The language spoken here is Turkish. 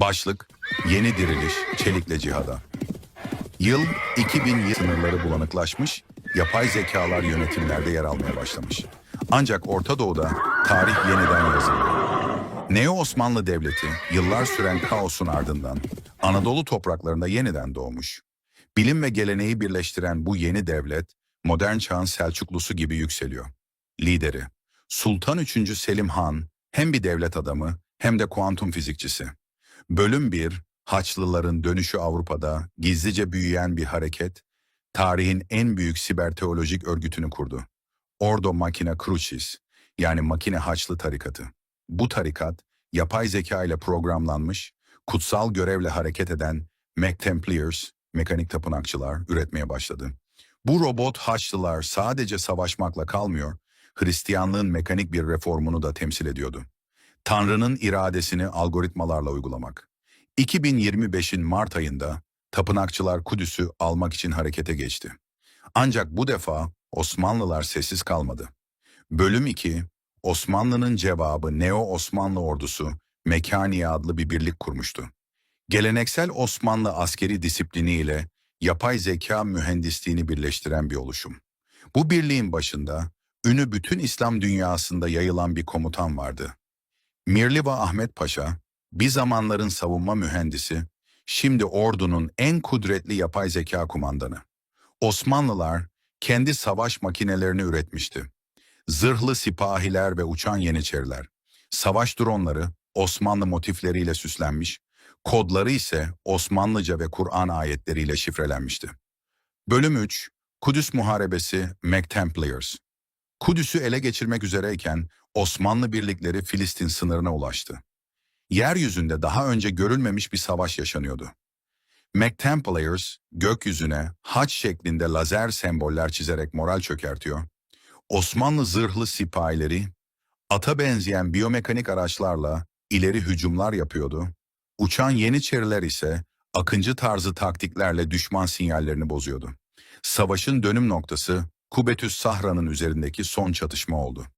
Başlık, Yeni Diriliş, Çelikle Cihada. Yıl 2000 sınırları bulanıklaşmış, yapay zekalar yönetimlerde yer almaya başlamış. Ancak Orta Doğu'da tarih yeniden yazılıyor. Neo Osmanlı Devleti yıllar süren kaosun ardından Anadolu topraklarında yeniden doğmuş. Bilim ve geleneği birleştiren bu yeni devlet modern çağın Selçuklusu gibi yükseliyor. Lideri Sultan 3. Selim Han hem bir devlet adamı hem de kuantum fizikçisi. Bölüm 1 Haçlıların dönüşü Avrupa'da gizlice büyüyen bir hareket, tarihin en büyük siber teolojik örgütünü kurdu. Ordo Machina Crucis yani Makine Haçlı Tarikatı. Bu tarikat, yapay zeka ile programlanmış, kutsal görevle hareket eden Mac Templiars, mekanik tapınakçılar üretmeye başladı. Bu robot Haçlılar sadece savaşmakla kalmıyor, Hristiyanlığın mekanik bir reformunu da temsil ediyordu. Tanrı'nın iradesini algoritmalarla uygulamak. 2025'in Mart ayında tapınakçılar Kudüs'ü almak için harekete geçti. Ancak bu defa Osmanlılar sessiz kalmadı. Bölüm 2, Osmanlı'nın cevabı Neo Osmanlı ordusu Mekaniye adlı bir birlik kurmuştu. Geleneksel Osmanlı askeri disiplini ile yapay zeka mühendisliğini birleştiren bir oluşum. Bu birliğin başında ünü bütün İslam dünyasında yayılan bir komutan vardı. Mirliva Ahmet Paşa, bir zamanların savunma mühendisi, şimdi ordunun en kudretli yapay zeka kumandanı. Osmanlılar kendi savaş makinelerini üretmişti. Zırhlı sipahiler ve uçan yeniçeriler. Savaş dronları Osmanlı motifleriyle süslenmiş, kodları ise Osmanlıca ve Kur'an ayetleriyle şifrelenmişti. Bölüm 3, Kudüs Muharebesi Mac Templiars. Kudüs'ü ele geçirmek üzereyken Osmanlı birlikleri Filistin sınırına ulaştı. Yeryüzünde daha önce görülmemiş bir savaş yaşanıyordu. McTempliers gökyüzüne haç şeklinde lazer semboller çizerek moral çökertiyor. Osmanlı zırhlı sipahileri ata benzeyen biyomekanik araçlarla ileri hücumlar yapıyordu. Uçan Yeniçeriler ise akıncı tarzı taktiklerle düşman sinyallerini bozuyordu. Savaşın dönüm noktası Kubetüs Sahra'nın üzerindeki son çatışma oldu.